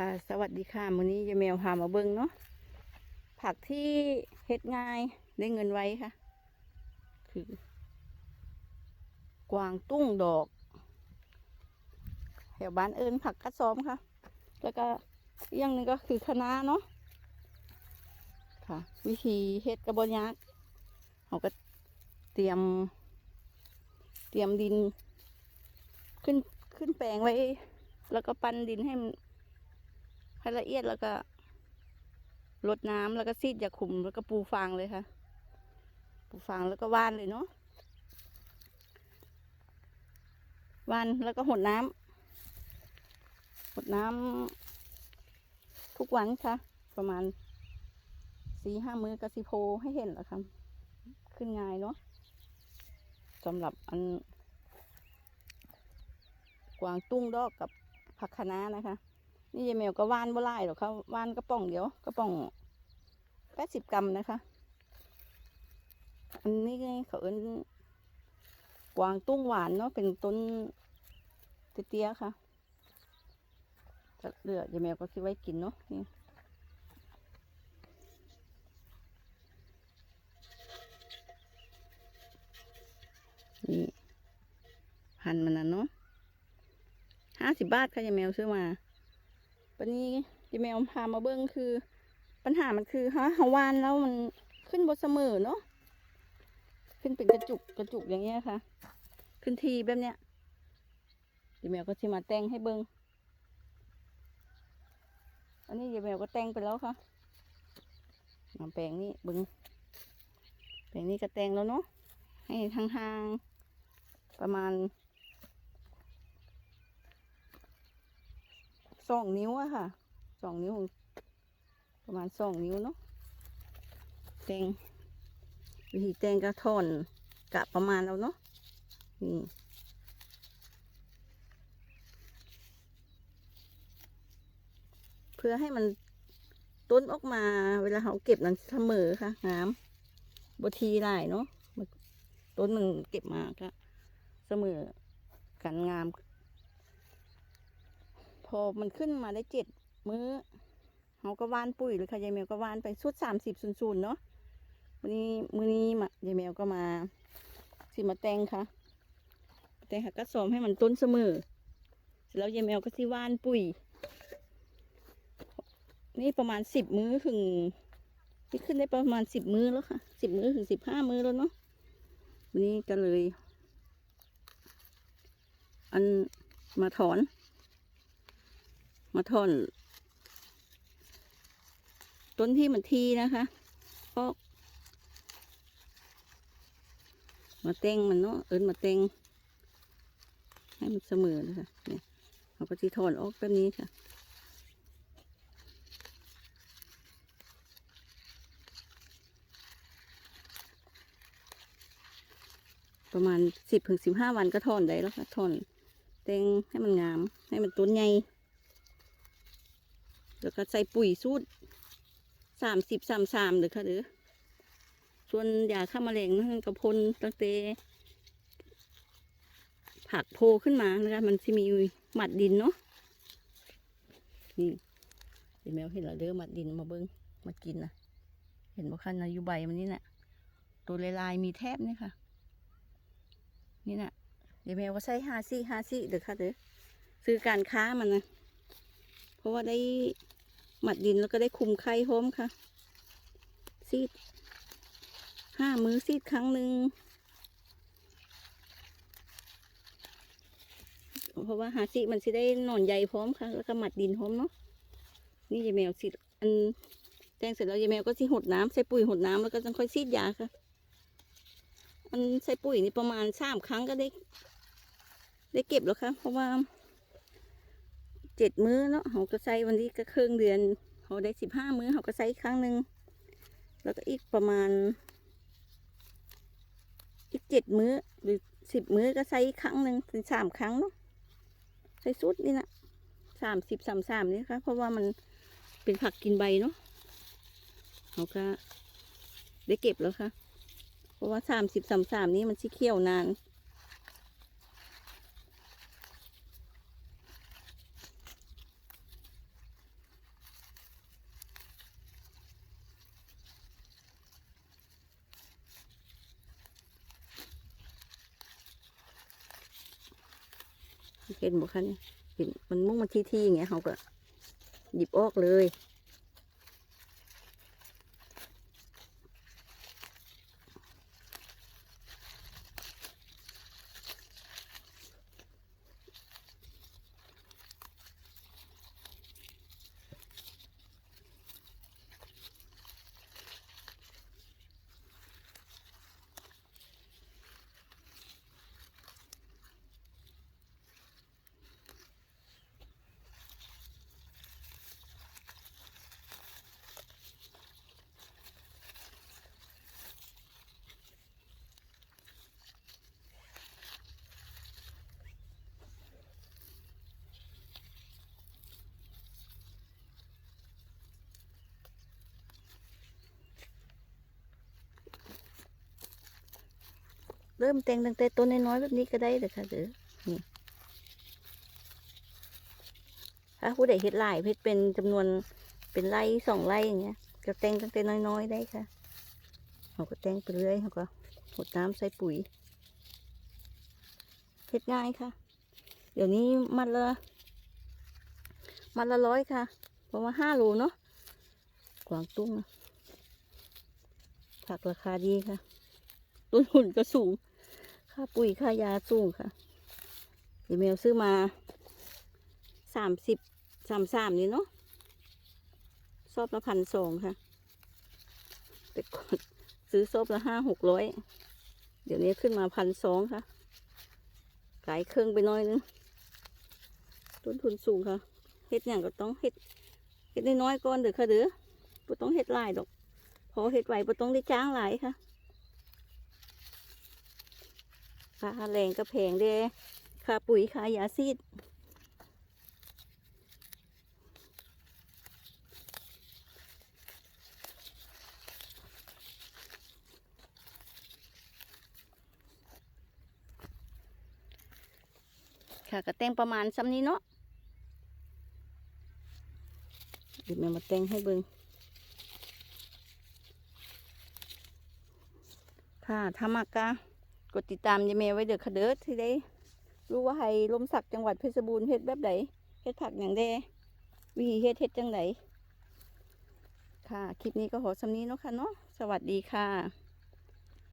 ค่ะ สวัสดีค่ะมื้อนี้ยายแมวพามาเบิ่งเนาะผักที่เฮ็ดง่ายได้เงินไว้ค่ะ คือกวางตุ้งดอกแถวบ้านเอิญผักกระซ้อมค่ะ แล้วก็อีกอย่างหนึงก็คือคะน้าเนาะค่ะ วิธีเฮ็ดกระบอนยากเขาก็เตรียม เตรียมดิน ขึ้นขึ้นแปลงไว้ แล้วก็ปั้นดินให้มัน ให้ละเอียดแล้วก็รดน้ำแล้วก็ซีดยาคุมแล้วก็ปูฟางเลยค่ะ ปูฟางแล้วก็ว่านเลยเนาะว่านแล้วก็หดน้ำหดน้ำทุกวันค่ะ ประมาณสี่ห้ามือก็สิโพให้เห็นแล้วค่ะขึ้นง่ายเนาะสำหรับอัน กวางตุ้งดอกกับผักคะน้านะคะ นี่ยายแมวก็ว่านบ่ไล่หรอกเขาว่านกระป๋องเดียวกระป๋องแปดสิบกรัมนะคะ อันนี้เขาเอิ้นกวางตุ้งหวานเนาะเป็นต้นเตี้ยๆค่ะจะเหลือยายแมวก็คิดไว้กินเนาะนี่นี่พันมันนะเนาะห้าสิบบาทค่ะยายแมวซื้อมา ปันนี้ยายแมวพามาเบิ้งคือ ปัญหามันคือฮะฮาวานแล้วมันขึ้นบนเสมอเนาะขึ้นเป็นกระจุกกระจุกอย่างเงี้ยค่ะ ขึ้นทีแบบเนี้ยยายแมวก็สิมาแต่งให้เบิ้งอันนี้ยายแมวก็แต่งไปแล้วค่ะมาแปลงนี้เบิ้งแปลงนี้ก็แต่งแล้วเนาะให้ห่างๆประมาณ สองนิ้วอะค่ะสองนิ้ว ประมาณสองนิ้วเนาะแตงวิธีแตงกระท่อนกะประมาณเอาเนาะนี่เพื่อให้มันต้นออกมาเวลาเขาเก็บนั้นเสมอค่ะงามบทีได้เนาะมันต้นมันเก็บมาก็เสมอกันงาม พอมันขึ้นมาได้เจ็ดมื้อเขาก็ว่านปุ๋ยเลยค่ะยายแมวก็ว่านไปสุดสามสิบศูนย์เนาะวันนี้มื้อนี้มายายแมวก็มาสิมาแต่งค่ะ แต่งค่ะก็สอมให้มันต้นเสมอเสร็จแล้วยายแมวก็สิว่านปุ๋ย นี่ประมาณสิบมื้อถึงนี่ขึ้นได้ประมาณสิบมื้อแล้วค่ะสิบมื้อถึงสิบห้ามื้อแล้วเนาะวันนี้ก็เลย อันมาถอน มาถอน ต้นที่มันทีนะคะเพราะมาเต็งมันเนาะเอิญมาเต็งให้มันเสมอนะคะเนี่ยเราก็จะถอนออกแบบนี้ค่ะประมาณสิบถึงสิบห้าวันก็ถอนได้แล้วค่ะถอนเต็งให้มันงาม ให้มันต้นใหญ่ แล้วก็ใส่ปุ๋ยสูตรสามสิบสามสามเด้อค่ะเด้อส่วนยาฆ่าแมลงนั่นก็พ่นตั้งแต่ผักโพขึ้นมานะคะมันจะมีหมัดดินเนาะนี่เดี๋ยวแมวเห็นแล้วเด้อหมัดดินมาเบิ้งมากินนะเห็นบ่คันนะอยู่ใบมันนี่น่ะตัวลายๆมีแทบนี่ค่ะ นี่น่ะเดี๋ยวแมวก็ใส่ห้าซี่ห้าซี่เด้อค่ะเด้อซื้อการค้ามันนะเพราะว่าได้ หมัดดินแล้วก็ได้คุมไข่พร้อมค่ะ ซีดห้ามือซีดครั้งหนึ่งเพราะว่าหาซีมันสิได้หนอนใหญ่พร้อมค่ะ แล้วก็หมัดดินพร้อมเนาะนี่ยายแมวซีดอันแตงเสร็จแล้วยายแมวก็ซีหดน้ำใส่ปุ๋ยหดน้ำแล้วก็ต้องค่อยซีดยาค่ะ อันใส่ปุ๋ยนี่ประมาณสามครั้งก็ได้ ได้เก็บแล้วค่ะ เพราะว่า เจ็ดมื้อเนาะเขาก็ใส่วันนี้ก็ครึ่งเดือนเขาได้สิบห้ามื้อเขาก็ใส่อีกครั้งหนึ่งแล้วก็อีกประมาณ อีกเจ็ดมื้อหรือสิบมื้อก็ใส่อีกครั้งหนึ่งเป็นสามครั้งเนาะใส่สุดนี่นะสามสิบสามสามนี่ค่ะเพราะว่ามันเป็นผักกินใบเนาะเขาก็ได้เก็บแล้วค่ะ เพราะว่าสามสิบสามสามนี้มันชิเคี่ยวนาน เห็นบ่คะเนี่ยเห็นมันมุ่งมาที่ๆอย่างเงี้ยเขาก็หยิบออกเลย เริ่มแต่งตั้งแต่ต้นน้อยๆแบบนี้ก็ได้เลยค่ะเด้อนี่ถ้าผู้ใดเฮ็ดลายเฮ็ดเป็นจำนวนเป็นไร่สองไร่อย่างเงี้ยก็แต่งตั้งแต่น้อยๆได้ค่ะเขาก็แต่งไปเรื่อยเขาก็หดน้ำใส่ปุ๋ยเฮ็ดง่ายค่ะ เดี๋ยวนี้มัดละมัดละร้อยค่ะประมาณห้าโลเนาะกวางตุ้งผักราคาดีค่ะ ต้นทุนก็สูง ค่าปุ๋ยค่ายาสูงค่ะเดี๋ยวแมวซื้อมาสามสิบสามสามนี่เนาะซอบละพันสองค่ะ แต่ก่อนซื้อซอบละห้าหกร้อยเดี๋ยวนี้ขึ้นมาพันสองค่ะขายเครื่องไปน้อยนึงต้นทุนสูงค่ะเฮ็ดอย่างก็ต้องเฮ็ดเฮ็ดน้อยๆก่อนเด้อค่ะเด้อบ่ต้องเฮ็ดหลายดอกพอเฮ็ดไหวบ่ต้องได้จ้างหลายค่ะ ค่าแรงก็แพงเด้ค่าปุ๋ยค่ายาซีดค่ะก็แต่งประมาณซ้ำนี้เนาะเดี๋ยวแม่มาแต่งให้เบิงค่ะถ้ามากกะ กดติดตามยายเมย์ไว้เด้อค่ะเด้อที่ได้รู้ว่าให้ลมสักจังหวัดเพชรบูรณ์เฮ็ดแบบไหนเฮ็ดผักอย่างใดวิธีเฮ็ดเฮ็ดจังไหนค่ะ คลิปนี้ก็ขอสำนี้เนาะค่ะเนาะสวัสดีค่ะ